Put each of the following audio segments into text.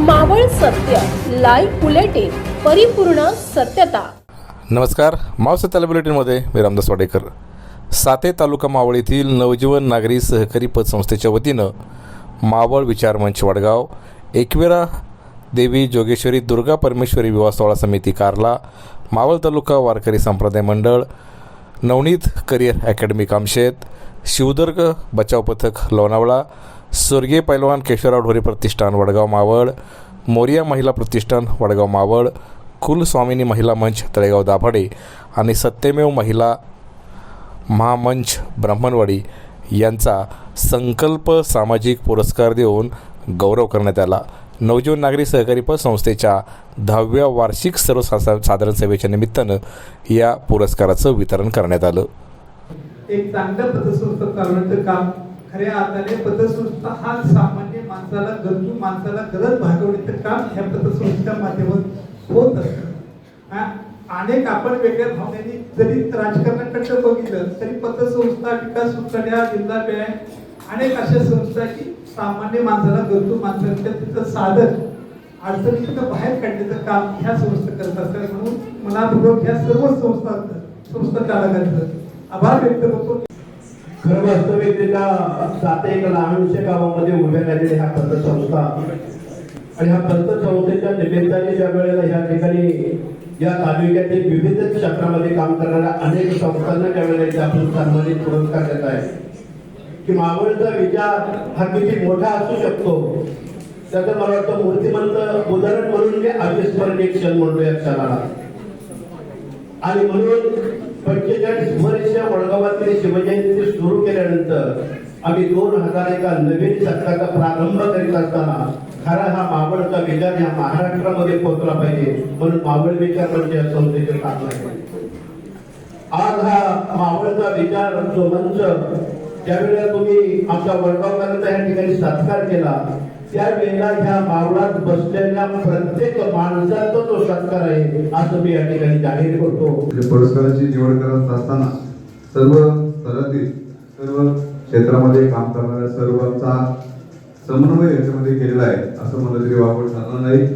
मावळ सत्य live bulletin परिपूर्ण सत्यता. नमस्कार मावसत्याला बुलेटिनमध्ये मी रामदास वाडेकर. साते तालुका मावळ येथील नवजीवन नागरी सहकारी पतसंस्थेच्या वतीनं मावळ विचार मंच वडगाव एकविरा देवी जोगेश्वरी दुर्गा परमेश्वरी विवाह सोहळा समिती कारला मावळ तालुका वारकरी संप्रदाय मंडळ नवनीत करिअर अकॅडमी कामशेत शिवदुर्ग बचाव पथक लोणावळा स्वर्गीय पैलवान केशवराव ढोरे प्रतिष्ठान वडगाव मावळ. मोरिया महिला प्रतिष्ठान वडगाव मावळ. कुलस्वामिनी महिला मंच तळेगाव दाभाडे. आणि सत्यमेव महिला महामंच ब्राह्मणवाडी यांचा संकल्प सामाजिक पुरस्कार देऊन गौरव करण्यात आला. नवजीवन नागरी सहकारी संस्थेच्या दहाव्या वार्षिक सर्वसाधारण सभेच्या निमित्तानं या पुरस्काराचं वितरण करण्यात आलं. एक चांगलं पतसंस्था चालवण्याचं काम खऱ्या अर्थाने पतसंस्था हा सामान्य माणसाला गरजू माणसाला गरज भागवण्याचं काम ह्या पतसंस्थेच्या माध्यमात होत असतं. अनेक आपण वेगळ्या भावनेने जरी राजकारणाकडे बघितलं तरी पतसंस्था विकास सुकन्या जिल्हा बँक अनेक अशा संस्था की सामान्य माणसाला गरजू माणसांच्या तिथं साधन अडचणीतनं बाहेर काढण्याचं काम ह्या संस्था करत असतात. म्हणून मनापूर्वक ह्या सर्व संस्था संस्था चालकांचं आभार व्यक्त करतो. खरं वास्तविकतेला सात एक लहानशे गावामध्ये उभ्या राहिलेल्या ह्या पतसंस्था आणि ह्या पतसंस्थेच्या निमित्ताने ज्या वेळेला ह्या ठिकाणी या तालुक्यातील विविध क्षेत्रामध्ये काम करणाऱ्या अनेक संस्थांना ज्या वेळेला आपण सन्मानित पुरस्कार देत आहे की मावळचा विचार हा किती मोठा असू शकतो त्याचं मला वाटतं मूर्तिमंत उदाहरण म्हणून मी अविस्मरणीय क्षण म्हणतो या क्षणाला. आणि म्हणून म्हणजे पंचेचाळीस वर्ष वडगावातील शिवजयंती सुरू केल्यानंतर आम्ही दोन हजार एका नवीन शतकाचा प्रारंभ करीत असताना खरा हा मावळचा विचार या महाराष्ट्रामध्ये पोहोचला पाहिजे म्हणून मावळ विचार म्हणजे या संस्थेचे स्थापना आज हा मावळचा विचार जो मंच ज्यावेळेला तुम्ही आमच्या वडगावकरांचा या ठिकाणी सत्कार केला त्यावेळेला ह्या मावळात बसलेल्या प्रत्येक माणसाचा तो सत्कार आहे असं मी या ठिकाणी जाहीर करतो. म्हणजे पुरस्काराची निवड करत असताना सर्व स्तरातील सर्व क्षेत्रामध्ये काम करणाऱ्या सर्वांचा समन्वय याच्यामध्ये केलेला आहे असं म्हणलं तरी वापर झालं नाही.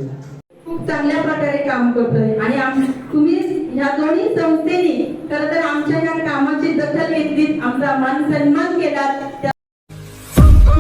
खूप चांगल्या प्रकारे काम करतोय. आणि तुम्ही ह्या दोन्ही संस्थेनी खरं तर आमच्या या कामाची दखल घेतली आमचा मान सन्मान केला त्या